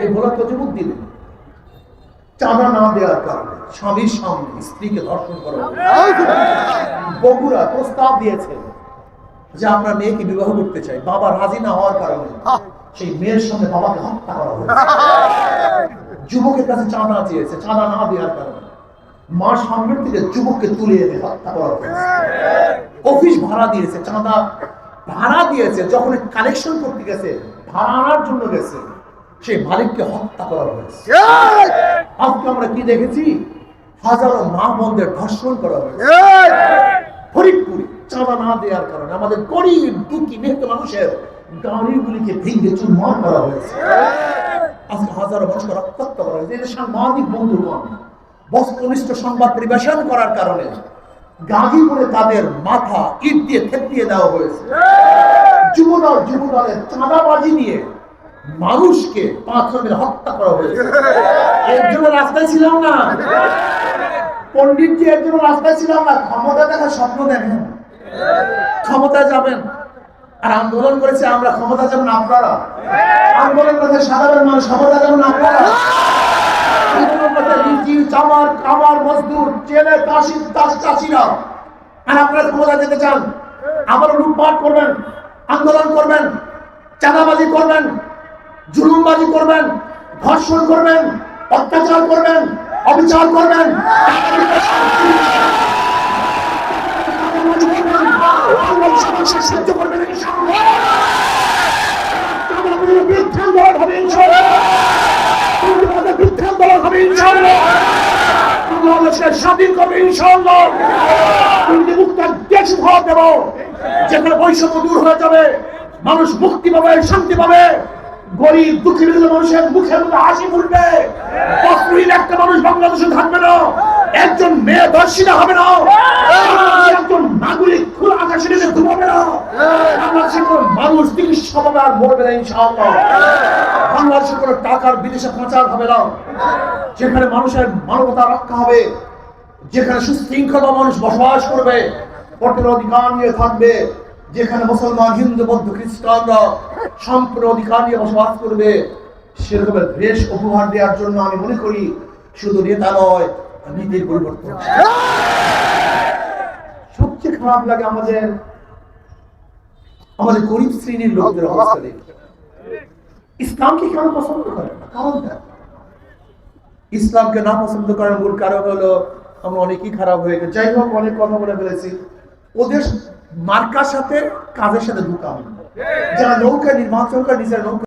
এই ভোলা চাঁদা না দেওয়ার কারণে স্বামীর সামনে স্ত্রীকে ধর্ষণ করা বগুড়া প্রস্তাব দিয়েছে যে আপনার মেয়েকে বিবাহ করতে চাই বাবা রাজি না হওয়ার কারণে সেই মেয়ের সামনে বাবাকে হত্যা করা হয়েছে যুবকের কাছে চাঁদা চেয়েছে চাঁদা না দেওয়ার কারণে মা সামনের থেকে যুবককে তুলে এনে হত্যা করা হয়েছে অফিস ভাড়া দিয়েছে চাঁদা ভাড়া দিয়েছে যখন কালেকশন করতে গেছে ভাড়া আনার জন্য গেছে সেই মালিককে হত্যা করা হয়েছে। আজকে আমরা কি দেখেছি? হাজারো মা বোনদের ধর্ষণ করা হয়েছে। ফরিদপুরে চাঁদা না দেওয়ার কারণে আমাদের গরিব দুঃখী মেহনত মানুষের গাড়িগুলিকে ভেঙে চুরমার করা হয়েছে। আজকে হাজারো মানুষকে রক্তাক্ত করা হয়েছে। এটা সাংবাদিক বন্ধুগণ বস্তুনিষ্ঠ সংবাদ পরিবেশন করার কারণে গাজীপুরে তাদের মাথা ইট দিয়ে থেপিয়ে দেওয়া হয়েছে। যুবদল যুবদলের চাঁদাবাজি নিয়ে মানুষকে পাঁচ মিলে হত্যা করা হয়েছে। এর জন্য রাস্তায় ছিলাম না। পণ্ডিতজি এর জন্য রাস্তায় ছিলাম না। ক্ষমতা দেখার স্বপ্ন দেখেন ক্ষমতায় যাবেন আর আন্দোলন করেছে আমরা ক্ষমতা যাবেন আপনারা। আন্দোলন করেছে সাধারণ মানুষ ক্ষমতা যাবেন আপনারা। লিচি চামার কামার মজদুর, জেলে চাষি চাষ চাষিরা। আর আপনারা ক্ষমতা যেতে চান আবার লুটপাট করবেন, আন্দোলন করবেন, চাঁদাবাজি করবেন, জুলুমবাজি করবেন, ধর্ষণ করবেন, অত্যাচার করবেন, অবিচার করবেন। সহ্য করবেন ইনশাআল্লাহ। আমাদের বিরুদ্ধে আন্দোলন হবে ইনশাআল্লাহ। আমাদের বিরুদ্ধে আন্দোলন হবে ইনশাআল্লাহ। বাংলাদেশের স্বাধীন করবে, ইনশাআল্লাহ। দুর্নীতি মুক্ত দেশ উপহার দেব, যেখানে বৈষম্য দূর হয়ে যাবে, মানুষ মুক্তি পাবে, শান্তি পাবে, গরিব, দুঃখী বিভিন্ন মানুষের মুখের মধ্যে হাসি ফুটবে। বস্ত্রহীন একটা মানুষ বাংলাদেশে থাকবে না, একজন মেয়ে দর্শিনা হবে না একজন নাগরিক খোলা আকাশের নিচে ঘুমাবে না। বাংলাদেশের কোন মানুষ চিকিৎসা পাবে আর মরবে না, ইনশাআল্লাহ। বাংলাদেশের কোনো টাকার বিদেশে পাচার হবে না, যেখানে মানুষের মানবতা রক্ষা হবে। যেখানে সুশৃঙ্খলা মানুষ বসবাস করবে ভোটের অধিকার নিয়ে থাকবে। যেখানে মুসলমান, হিন্দু, বৌদ্ধ, খ্রিস্টানরা সম্পূর্ণ অধিকার নিয়ে বসবাস করবে, সেরকমের দেশ উপহার দেওয়ার জন্য আমি মনে করি শুধু নেতা নয়, নীতির পরিবর্তন। সবচেয়ে খারাপ লাগে আমাদের আমাদের গরিব শ্রেণির লোকদের অবস্থা দেখে। ইসলামকে কেন পছন্দ করে কারণটা? ইসলামকে না পছন্দ করার মূল কারণ হলো আমরা অনেকই খারাপ হয়ে গেছে। যাই হোক, অনেক কথা বলে ফেলেছি। ওদের মার্কার সাথে, কাজের সাথে ঢুকা। যারা নৌকা নির্মাণ সরকার নিজের নৌকা